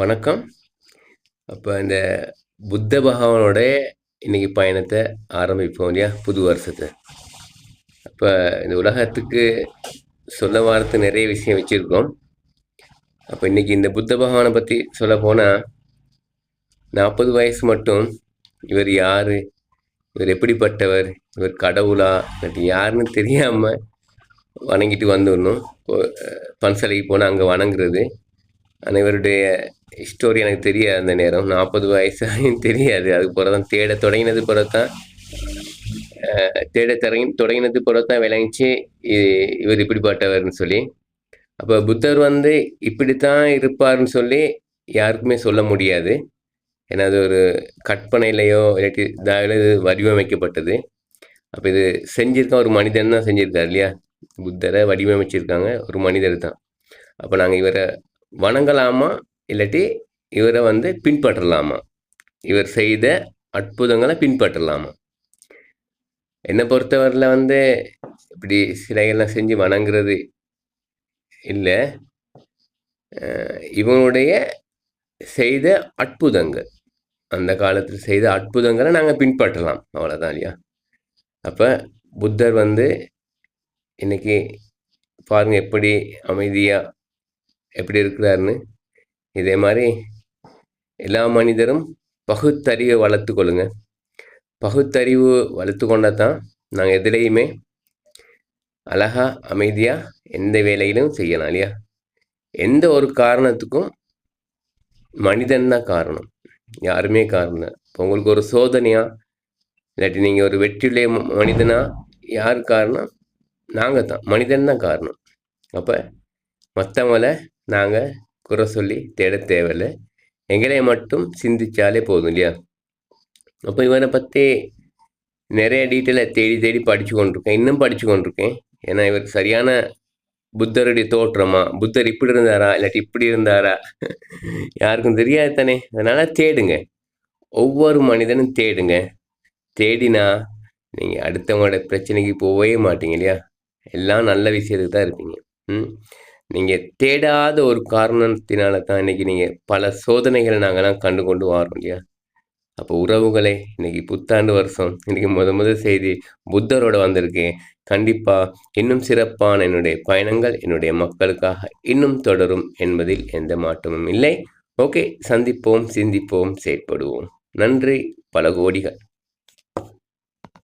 வணக்கம். அப்போ இந்த புத்த பகவானோட இன்னைக்கு பயணத்தை ஆரம்பிப்போம் இல்லையா? புது வருஷத்தை. அப்போ இந்த உலகத்துக்கு சொல்ல வாரத்து நிறைய விஷயம் வச்சுருக்கோம். அப்போ இன்றைக்கி இந்த புத்த பகவானை பற்றி சொல்ல போனால் நாற்பது வயசு மட்டும் இவர் யார்? இவர் எப்படிப்பட்டவர்? இவர் கடவுளா? இல்லாட்டி யாருன்னு தெரியாமல் வணங்கிட்டு வந்துடணும். பன்சலைக்கு போனால் அங்கே வணங்குறது. ஆனால் இவருடைய ஸ்டோரி எனக்கு தெரியாது அந்த நேரம். நாற்பது வயசாயும் தெரியாது. அதுக்கு பிறகு தான் தேட தொடங்கினது பிறகு தான் தேட தொடங்கி தொடங்கினது பிறகு தான் விளங்கிச்சு. இ- இவர் இப்படிப்பட்டவர்னு சொல்லி. அப்போ புத்தர் வந்து இப்படித்தான் இருப்பார்னு சொல்லி யாருக்குமே சொல்ல முடியாது. ஏன்னா அது ஒரு கற்பனையிலையோ இல்லாட்டி இதால இது வடிவமைக்கப்பட்டது. அப்போ இது செஞ்சிருக்க ஒரு மனிதன் தான் செஞ்சுருக்காரு இல்லையா? புத்தரை வடிவமைச்சிருக்காங்க ஒரு மனிதர் தான். அப்போ நாங்கள் இவரை வணங்கலாமா? இல்லாட்டி இவரை வந்து பின்பற்றலாமா? இவர் செய்த அற்புதங்களை பின்பற்றலாமா? என்னை பொறுத்தவரையில் வந்து இப்படி சிலைகள்லாம் செஞ்சு வணங்குறது இல்லை. இவனுடைய செய்த அற்புதங்கள் அந்த காலத்தில் செய்த அற்புதங்களை நாங்கள் பின்பற்றலாம். அவ்வளோதான் இல்லையா? அப்போ புத்தர் வந்து இன்னைக்கு பாருங்கள் எப்படி அமைதியாக எப்படி இருக்கிறாருன்னு. இதே மாதிரி எல்லா மனிதரும் பகுத்தறிவை வளர்த்து கொள்ளுங்க. பகுத்தறிவு வளர்த்து கொண்டால் தான் நாங்கள் எதுலேயுமே அழகாக அமைதியாக எந்த வேலையிலும் செய்யலாம் இல்லையா? எந்த ஒரு காரணத்துக்கும் மனிதன் தான் காரணம். யாருமே காரணம் இப்போ உங்களுக்கு ஒரு சோதனையாக இல்லாட்டி நீங்கள் ஒரு வெற்றியுடைய மனிதனாக மனிதனா யார் காரணம்? நாங்கள் தான். மனிதன் தான் காரணம். அப்போ மற்றவங்கள நாங்கள் குறை சொல்லி தேட தேவையில்லை. எங்களை மட்டும் சிந்திச்சாலே போதும் இல்லையா? அப்போ இவனை பற்றி நிறைய டீட்டெயிலை தேடி தேடி படித்து கொண்டிருக்கேன். இன்னும் படித்து கொண்டிருக்கேன். ஏன்னா இவருக்கு சரியான புத்தருடைய தோற்றமா? புத்தர் இப்படி இருந்தாரா? இல்லாட்டி இப்படி இருந்தாரா? யாருக்கும் தெரியாது தானே. அதனால தேடுங்க. ஒவ்வொரு மனிதனும் தேடுங்க. தேடினா நீங்கள் அடுத்தவங்களோட பிரச்சனைக்கு போகவே மாட்டீங்க இல்லையா? எல்லாம் நல்ல விஷயத்துக்கு தான் இருப்பீங்க. ம். நீங்கள் தேடாத ஒரு காரணத்தினால தான் இன்னைக்கு நீங்கள் பல சோதனைகளை நாங்கள்லாம் கண்டு கொண்டு வரோம் இல்லையா? அப்போ உறவுகளே இன்றைக்கி புத்தாண்டு வருஷம் இன்னைக்கு முத முதல் செய்தி புத்தரோட வந்திருக்கேன் கண்டிப்பாக இன்னும் சிறப்பான என்னுடைய பயணங்கள் என்னுடைய மக்களுக்காக இன்னும் தொடரும் என்பதில் எந்த மாற்றமும் இல்லை. ஓகே சந்திப்போம் சிந்திப்போம் செயற்படுவோம். நன்றி பல கோடிகள்.